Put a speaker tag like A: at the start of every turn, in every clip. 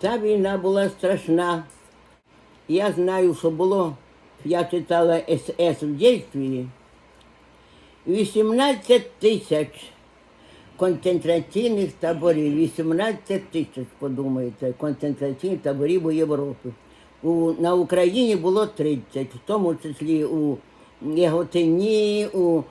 A: Та війна була страшна. Я знаю, що було, я читала СС в дійстві. 18 тисяч концентраційних таборів, 18 тисяч, подумайте, концентраційних таборів у Європі. У, на Україні було 30, в тому числі у Яготині, у,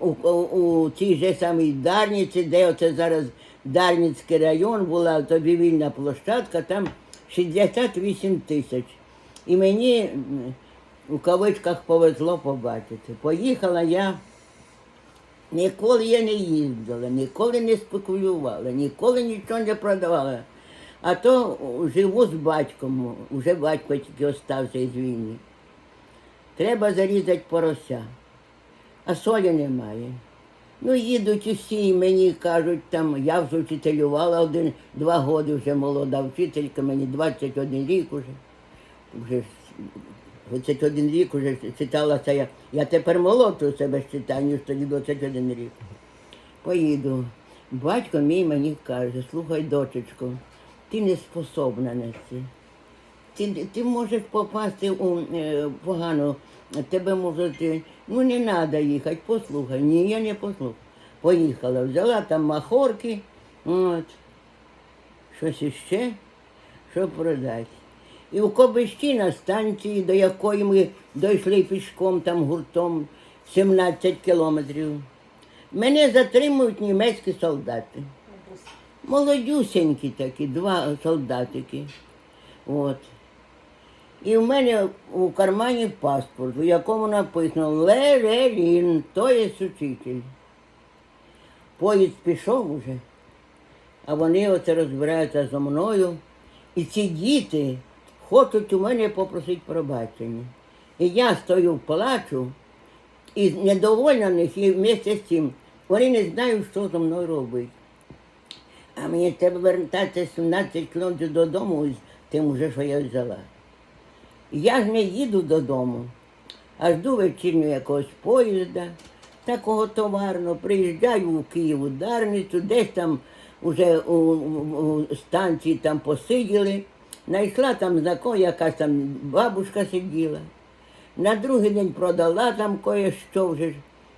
A: у, у, у тій же самій Дарниці, де оце зараз Дарницький район, була тобі вільна площадка, там 68 тисяч. І мені у кавичках повезло побачити. Поїхала я. Ніколи я не їздила, ніколи не спекулювала, ніколи нічого не продавала. А то живу з батьком, вже батько тільки остався із війни. Треба зарізати порося, а солі немає. Ну, їдуть усі і мені кажуть, там, я вже вчителювала один-два роки, вже молода вчителька, мені 21 рік уже. Вже ж 21 рік уже читалася я. Я тепер молодшу себе читаю, ніж тоді 21 рік. Поїду. Батько мій мені каже, слухай, дочечко, ти не способна на це. Ти, ти можеш попасти у е, погану, тебе можуть, е, ну не треба їхати, послухай. Ні, я не послухаю. Поїхала, взяла там махорки, от, щось іще, що продати. І у Кобищі на станції, до якої ми дійшли пішком там гуртом 17 кілометрів, мене затримують німецькі солдати. Молодюсенькі такі, два солдатики. От. І в мене у кармані паспорт, у якому написано Лерелін, то є учитель. Поїзд пішов уже, а вони оце розбираються зо мною. І ці діти хочуть у мене попросити пробачення. І я стою, плачу, і недовольна них, і вместе з цим вони не знають, що зі мною робити. А мені треба вертатися 17 кілометрів додому з тим уже, що я взяла. Я ж не їду додому, а жду вечірнього якогось поїзда, такого товарного, приїжджаю у Київ у Дарницю, десь там уже у, у, у станції там посиділи. Знайшла там знакома, якась там бабушка сиділа. На другий день продала там кое-що вже.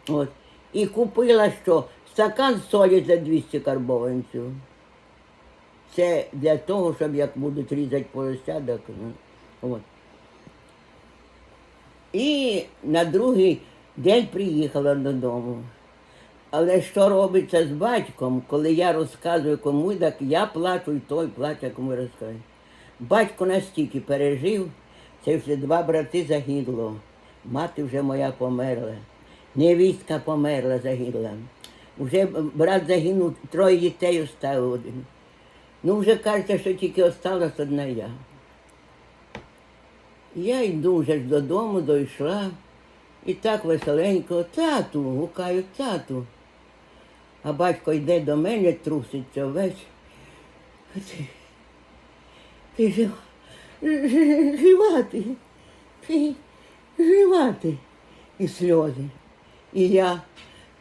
A: От. І купила що? Стакан солі за 200 карбованців. Це для того, щоб як будуть різати порося, так, ну, от. І на другий день приїхала додому. Але що робиться з батьком, коли я розказую комусь, так я плачу, і той плаче, кому розказую. Батько настільки пережив, це вже два брати загибло. Мати вже моя померла. Невістка померла, загинула. Вже брат загинув, троє дітей оставив один. Ну, вже кажеться, що тільки осталась одна я. Я йду вже ж додому, дійшла. І так веселенько, тату, гукаю, тату. А батько йде до мене, труситься весь. Ти, ти жива, ж- жива ти, ти. І сльози. І я,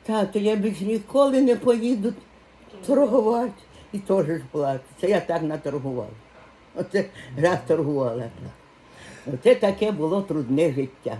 A: тату, я більш ніколи не поїду торгувати. І теж плачу. Це я так наторгувала. Оце раз торгувала. Оце таке було трудне життя.